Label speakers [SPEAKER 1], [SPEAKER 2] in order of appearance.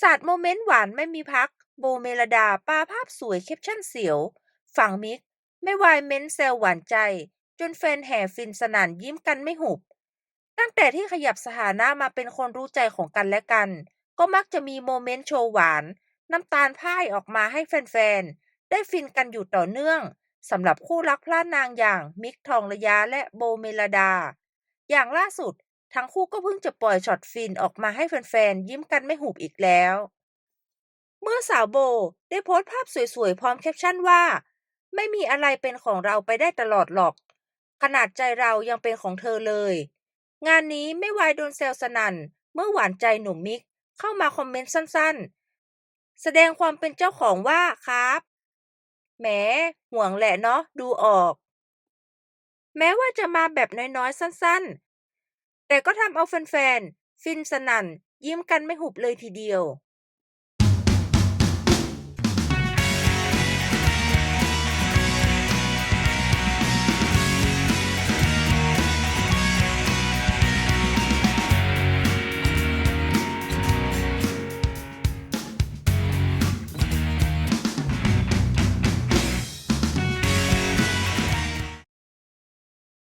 [SPEAKER 1] ศาสตร์โมเมนต์หวานไม่มีพัก โบเมลดาปาภาพสวยแคปชั่นเสียว ฝั่งมิก ไม่วายเม้นแซวหวานใจ จนแฟนแห่ฟินสนันยิ้มกันไม่หุบ ตั้งแต่ที่ขยับสถานะมาเป็นคนรู้ใจของกันและกัน ก็มักจะมีโมเมนต์โชว์หวาน น้ำตาลพ่ายออกมาให้แฟนๆ ได้ฟินกันอยู่ต่อเนื่องสำหรับคู่รักพระนางอย่างมิกทองระยะและโบเมลดา อย่างล่าสุด ทั้งคู่ก็เพิ่งจะปล่อยช็อตฟินออกมาให้แฟนๆ ยิ้มกันไม่หุบอีกแล้ว เมื่อสาวโบได้โพสต์ภาพสวยๆ พร้อมแคปชั่นว่า ไม่มีอะไรเป็นของเราไปได้ตลอดหรอก ขนาดใจเรายังเป็นของเธอเลย งานนี้ไม่วายโดนแซวสนันเมื่อหวานใจหนุ่มมิกเข้ามาคอมเมนต์สั้นๆ แสดงความเป็นเจ้าของว่าครับแหมห่วงแหละเนาะดูออก แม้ว่าจะมาแบบน้อยๆ สั้นๆ แต่ก็ทำเอาแฟนๆ ฟินสนั่น ยิ้มกันไม่หุบเลยทีเดียว